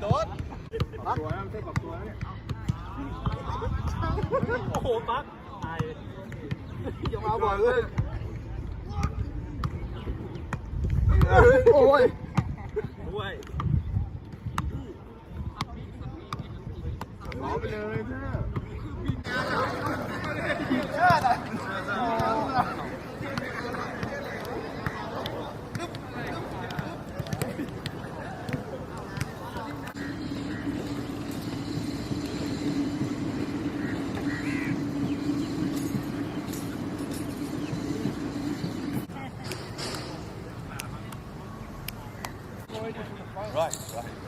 โดดตัวนะไม่ใช่ปรับตัวนะเนี่ยโอ้โหปั๊กตายอย่ามาบ่อยเลยโอ้ยด้ยล้อไปเลยเพื่อ Right, right.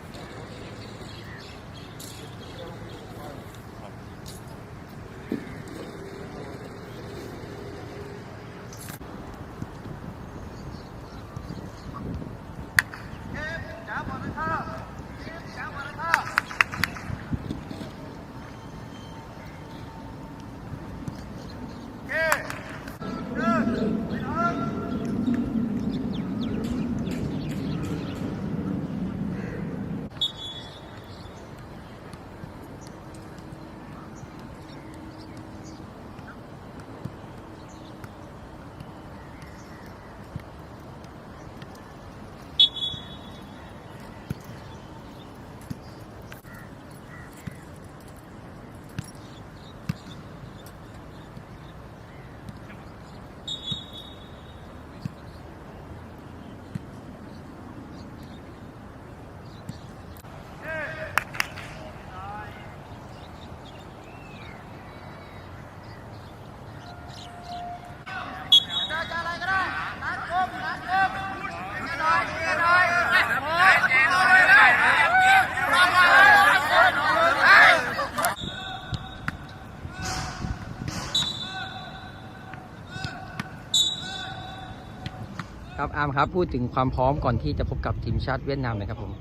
ครับอาร์มครับพูดถึงความพร้อมก่อนที่จะพบกับทีมชาติเวียดนามหน่อยครับผม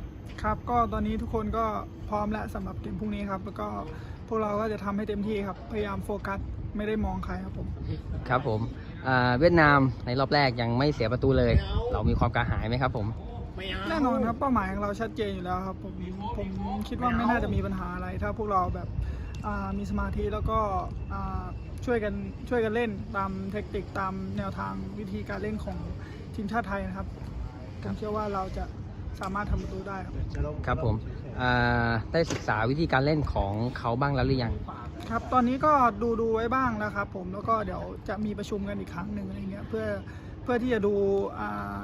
ครับก็ตอนนี้ทุกคนก็พร้อมแล้วสำหรับเกมพรุ่งนี้ครับ แล้วก็พวกเราก็จะทำให้เต็มที่ครับ พยายามโฟกัสไม่ได้มองใครครับผม ครับผมอ่าเวียดนามในรอบแรกยังไม่เสียประตูเลย เรามีความกระหายไหมครับผม แน่นอนครับเป้าหมายของเราชัดเจนอยู่แล้วครับผมผมคิดว่าไม่น่าจะมีปัญหาอะไร ถ้าพวกเราแบบอ่ามีสมาธิแล้วก็อ่าช่วยกันช่วยกันเล่นตามเทคนิคตามแนวทางวิธีการเล่นของ ทีมชาติไทยนะครับผมเชื่อว่าเราจะสามารถทำประตูได้ครับครับผมอ่าได้ศึกษาวิธีการเล่นของเขาบ้างแล้วหรือยัง ครับ ตอนนี้ก็ดูดูไว้บ้างแล้วครับ ผมแล้วก็เดี๋ยวจะมีประชุมกันอีกครั้งหนึ่งอะไรเงี้ยเพื่อเพื่อที่จะดูอ่า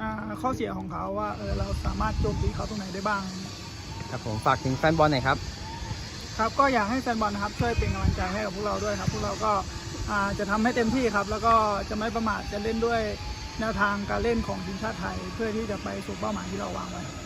อ่าข้อเสียของเขาว่าเออเราสามารถโจมตีเขาตรงไหนได้บ้าง ครับผมฝากถึงแฟนบอลหน่อยครับ ครับก็อยากให้แฟนบอลนะครับช่วยเป็นกำลังใจให้กับพวกเราด้วยครับ พวกเราก็อ่าจะทำให้เต็มที่ครับ แล้วก็จะไม่ประมาทจะเล่นด้วย แนวทางการเล่นของทีมชาติไทย เพื่อที่จะไปสู่เป้าหมายที่เราวางไว้